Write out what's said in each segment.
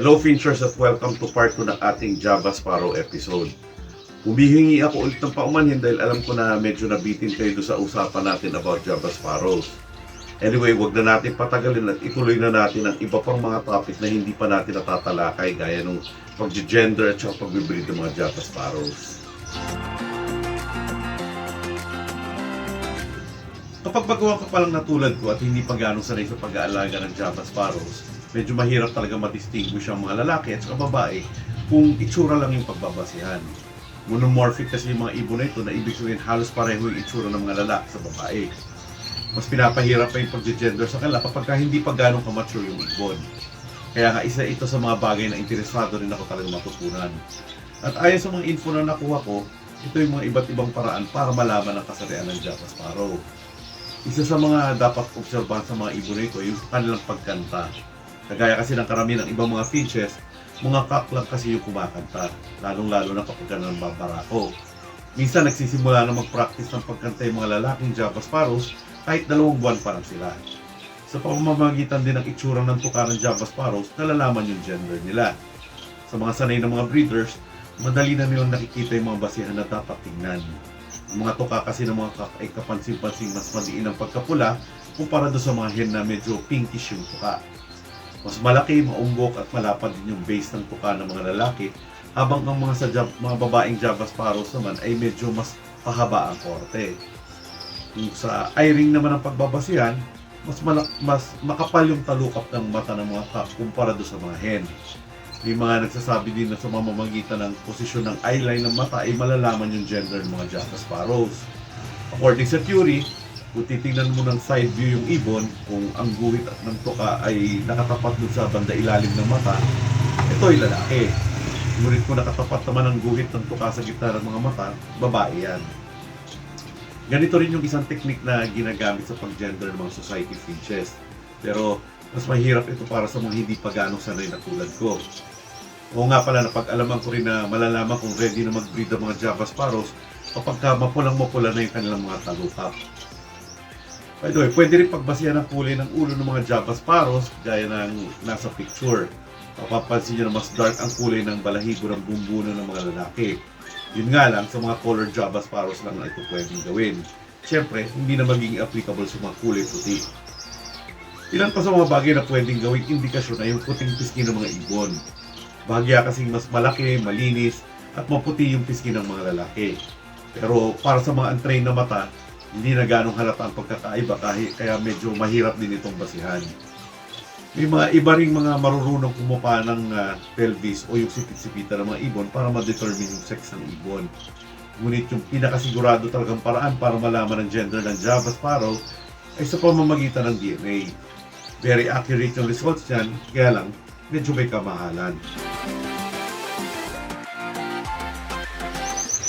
Hello Finchers at welcome to part 2 ng ating Java Sparrow episode. Humihingi ako ulit ng paumanhin dahil alam ko na medyo nabitin kayo sa usapan natin about Java Sparrows. Anyway, wag na natin patagalin at ituloy na natin ang iba pang mga topic na hindi pa natin natatalakay gaya ng pag-gender at saka pag-breed ng mga Java Sparrows. Kapag baguhan ka pa lang na tulad ko at hindi pa ganong sanay sa pag-aalaga ng Java Sparrows, medyo mahirap talaga ma-distinguish ang mga lalaki at saka babae kung itsura lang yung pagbabasihan. Monomorphic kasi yung mga ibon na ito na ibig sabihin halos pareho yung itsura ng mga lalaki sa babae. Mas pinapahirap pa yung pag-gender sa kanila kapag ka hindi pa ganong kamature yung ibon. Kaya nga isa ito sa mga bagay na interesado rin ako talaga matutunan. At ayon sa mga info na nakuha ko, ito yung mga iba't ibang paraan para malaman ang kasarian ng Java Sparrow. Isa sa mga dapat obserbahan sa mga ibon na ito yung kanilang pagkanta. Kagaya kasi ng karamihan ng ibang mga finches, mga cock lang kasi yung kumakanta, lalong-lalo na kapag ka ng babarako. Minsan nagsisimula na mag-practice ng pagkanta yung mga lalaking Java Sparrows kahit dalawang buwan pa lang sila. Sa pamamagitan din ng itsura ng tuka ng Java Sparrows, nalalaman yung gender nila. Sa mga sanay ng mga breeders, madali na nilang nakikita yung mga basihan na dapat tingnan. Ang mga tuka kasi ng mga cock ay kapansin-pansing mas maliin ang pagkapula kumpara doon sa mga hen na medyo pinkish yung tuka. Mas malaki, maumbok at malapad din yung base ng tuka ng mga lalaki habang ang mga sa Java, mga babaeng Java Sparrows naman ay medyo mas pahaba ang korte. Kung sa eye-ring naman ang pagbabasihan, mas, malak- mas makapal yung talukap ng mata ng mga cock kumpara doon sa mga hen. May mga nagsasabi din na sa mamamagitan ng posisyon ng eyeline ng mata ay malalaman yung gender ng mga Java Sparrows. According sa theory, kung titingnan mo ng side view yung ibon, kung ang guhit at ng tuka ay nakatapat dun sa banda ilalim ng mata, ito ay lalaki. Ngunit kung nakatapat naman ang guhit ng tuka sa gitna ng mga mata, babae yan. Ganito rin yung isang technique na ginagamit sa pag-gender ng mga society finches. Pero mas mahirap ito para sa mga hindi pa ganong sanay na tulad ko. Oo nga pala, napag-alaman ko rin na malalaman kung ready na mag-breed ang mga Java Sparrows kapag ka mapulang mapula na yung kanilang mga talukap. By the way, pwede rin pagbasihan ang kulay ng ulo ng mga Java Sparrows gaya ng nasa picture. Mapapansin nyo na mas dark ang kulay ng balahibo ng bumbuno ng mga lalaki. Yun nga lang, sa mga color Java Sparrows lang na ito pwedeng gawin. Siyempre, hindi na magiging applicable sa mga kulay puti. Ilan pa sa mga bagay na pwedeng gawing indikasyon ay yung puting pisngi ng mga ibon. Bahagya kasing mas malaki, malinis, at maputi yung pisngi ng mga lalaki. Pero para sa mga untrained na mata, hindi na ganong halata ang pagkakaiba kahit kaya medyo mahirap din itong basihan. May mga iba ring mga marurunong kumupa ng ah, pelvis o yung sipit-sipita ng mga ibon para ma-determine yung sex ng ibon. Ngunit yung pinakasigurado talagang paraan para malaman ang gender ng Java Sparrow ay sa pamamagitan ng DNA. Very accurate yung results niyan, kaya lang medyo may kamahalan.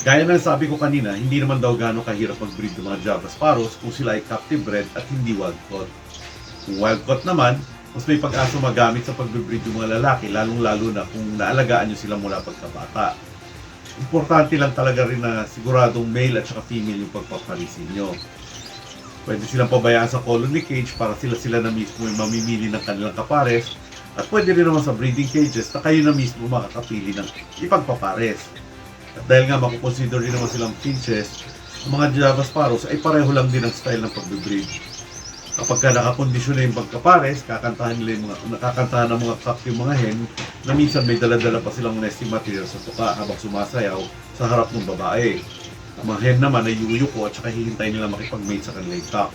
Gaya ng sabi ko kanina, hindi naman daw gaano kahirap mag-breed ng mga Java Sparrows kung sila ay captive bred at hindi wild caught. Kung wild caught naman, mas may pag-asa magamit sa pag-breed yung mga lalaki, lalong-lalo na kung naalagaan nyo sila mula pagkabata. Importante lang talaga rin na siguradong male at saka female yung pagpaparisin nyo. Pwede silang pabayaan sa colony cage para sila-sila na mismo yung mamimili ng kanilang kapares at pwede rin naman sa breeding cages na kayo na mismo makakapili ng ipagpapares. At dahil nga makukonsider din naman silang finches, ang mga Java Sparrows ay pareho lang din ang style ng pagbe-breed. Kapag ka nakakondisyon na yung pagkapares, kakantahan nila yung mga, nakakantahan ng mga cock yung mga hen na minsan may dala-dala pa silang nesting material sa tuka habang sumasayaw sa harap ng babae. Mga hen naman ay yuyuko at saka hihintay nila makipag-mate sa kanilang cock.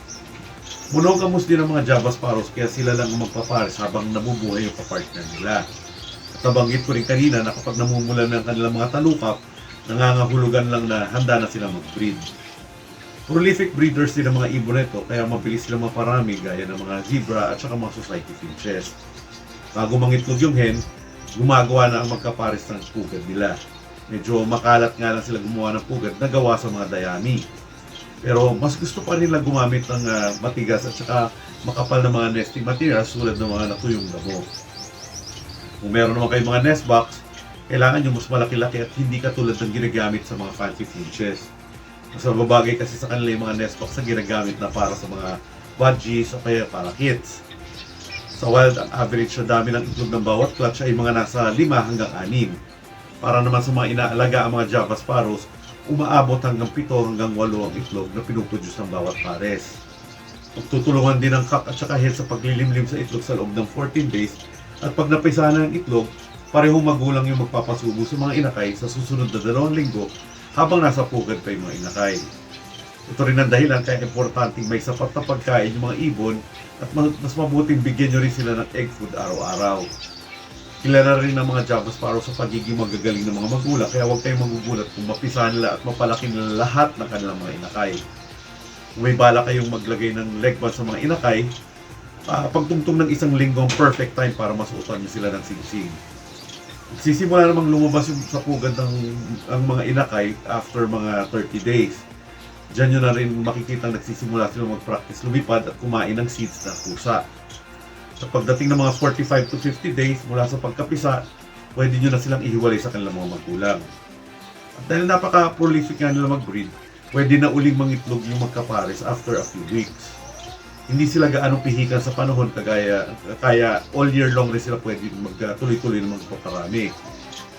Monogamous din ang mga Java Sparrows kaya sila lang ang magpapares habang nabubuhay yung kapartner nila. At nabanggit ko rin kanina na kapag namumulan ng kanilang mga talukap, nangangahulugan lang na handa na sila mag-breed. Prolific breeders din ang mga ibon kaya mabilis silang maparami gaya ng mga zebra at saka mga society finches. Bago mangitlog yung hen, gumagawa na ang magkapares ng pugad nila. Medyo makalat nga lang sila gumawa ng pugad na gawa sa mga dayami. Pero mas gusto pa nila gumamit ng ah, matigas at saka makapal na mga nesting materials tulad ng mga natuyong damo. Kung meron naman kayong mga nest box, kailangan yung mas malaki-laki at hindi katulad ng ginagamit sa mga fancy finches. Mas mababagay kasi sa kanila yung mga nest box na ginagamit na para sa mga budgies o kaya para kids. Sa wild, ang average na dami ng itlog ng bawat clutch ay mga nasa 5 hanggang 6. Para naman sa mga inaalaga ang mga Java Sparrows, umaabot hanggang 7 hanggang 8 ang itlog na pinuproduce ng bawat pares. Magtutulungan din ang cock at saka hen sa paglilimlim sa itlog sa loob ng 14 days at pag napisa na ang itlog, parehong magulang yung magpapasubo sa mga inakay sa susunod na dalawang linggo habang nasa pugad pa yung mga inakay. Ito rin ang dahilan kaya importante may sapat na pagkain yung mga ibon at ma- mas mabuting bigyan nyo rin sila ng egg food araw-araw. Kilala rin ng mga Java Sparrow sa pagiging magagaling ng mga magulang kaya huwag kayong magugulat kung mapisa nila at mapalaki nila lahat ng kanilang mga inakay. Kung may bala kayong maglagay ng leg band sa mga inakay, uh, pagtungtong ng isang linggo ang perfect time para masuotan niyo sila ng singsing. Sisimula namang lumabas yung sa pugad ng ang mga inakay after mga 30 days. Diyan nyo na rin makikita nagsisimula sila mag-practice lumipad at kumain ng seeds na pusa. Sa pagdating ng mga 45 to 50 days mula sa pagkapisa, pwede nyo na silang ihiwalay sa kanilang mga magulang. At dahil napaka-prolific nga nila mag-breed, pwede na uling mangitlog yung magkapares after a few weeks. Hindi sila gaano pihikan sa panahon kagaya kaya all year long rin sila pwede magtuloy-tuloy na magpaparami.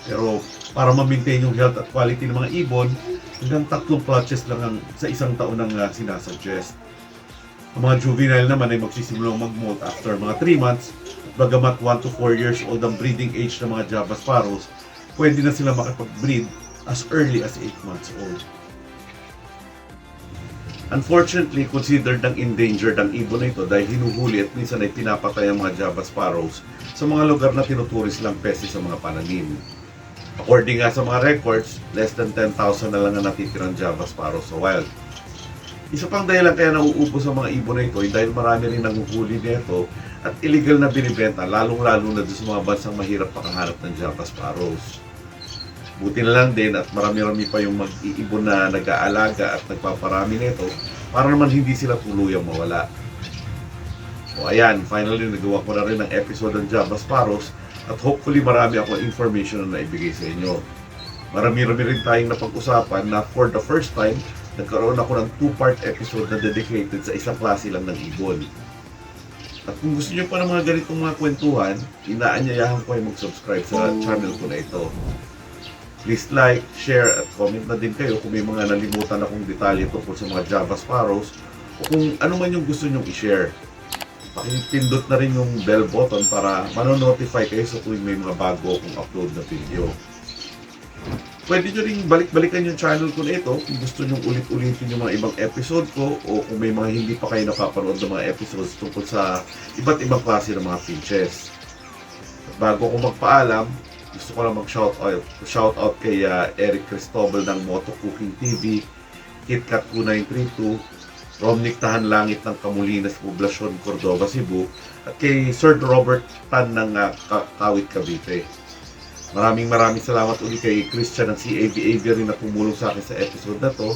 Pero para ma-maintain yung health at quality ng mga ibon, hanggang tatlong clutches lang ang, sa isang taon ang uh, sinasuggest. Ang mga juvenile naman ay magsisimulang mag-molt after mga 3 months. At bagamat 1 to 4 years old ang breeding age ng mga Java Sparrows, pwede na sila makapag-breed as early as 8 months old. Unfortunately, considered ang endangered ang ibon na ito dahil hinuhuli at minsan ay pinapatay ang mga Java Sparrows sa mga lugar na tinuturis lang pesi sa mga pananim. According nga sa mga records, less than 10,000 na lang ang natitirang Java Sparrow sa wild. Isa pang dahilan kaya nauubos ang mga ibon na ito ay dahil marami rin nanguhuli nito at illegal na binibenta lalong-lalo na sa mga bansang mahirap pakahanap ng Java Sparrows. Buti na lang din at marami-rami pa yung mag-iibon na nag-aalaga at nagpaparami nito para naman hindi sila tuluyang mawala. O ayan, finally nagawa ko na rin ang episode ng Java Sparrows at hopefully marami akong information na naibigay sa inyo. Marami-rami rin tayong napag-usapan na for the first time, nagkaroon ako ng two-part episode na dedicated sa isang klase lang ng ibon. At kung gusto niyo pa ng mga ganitong mga kwentuhan, inaanyayahan ko ay mag-subscribe sa channel ko na ito. Please like, share, at comment na din kayo kung may mga nalimutan akong detalye tungkol sa mga Java Sparrows o kung ano man yung gusto nyong i-share. Pakipindot na rin yung bell button para manonotify kayo sa tuwing may mga bago akong upload na video. Pwede nyo rin balik-balikan yung channel ko na ito kung gusto nyo ulit-ulitin yung mga ibang episode ko o kung may mga hindi pa kayo napapanood ng mga episodes tungkol sa iba't ibang klase ng mga finches. At bago ko magpaalam, gusto ko lang mag-shout out, shout out kay uh, Eric Cristobal ng Moto Cooking TV, KitKat 2932, Romnick Tahan Langit ng Camulinas, Poblasyon, Cordova, Cebu, at kay Sir Robert Tan ng uh, Ka- Kawit, Cavite. Maraming maraming salamat ulit kay Christian ng CAV Aviary na tumulong sa akin sa episode na to.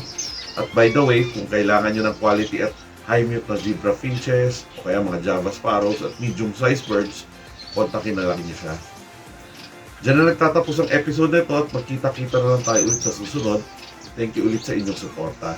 At by the way, kung kailangan nyo ng quality at high mute na zebra finches, o kaya mga Java Sparrows at medium sized birds, kontakin na lang nyo siya. Diyan na nagtatapos ang episode na ito at magkita-kita na lang tayo ulit sa susunod. Thank you ulit sa inyong suporta.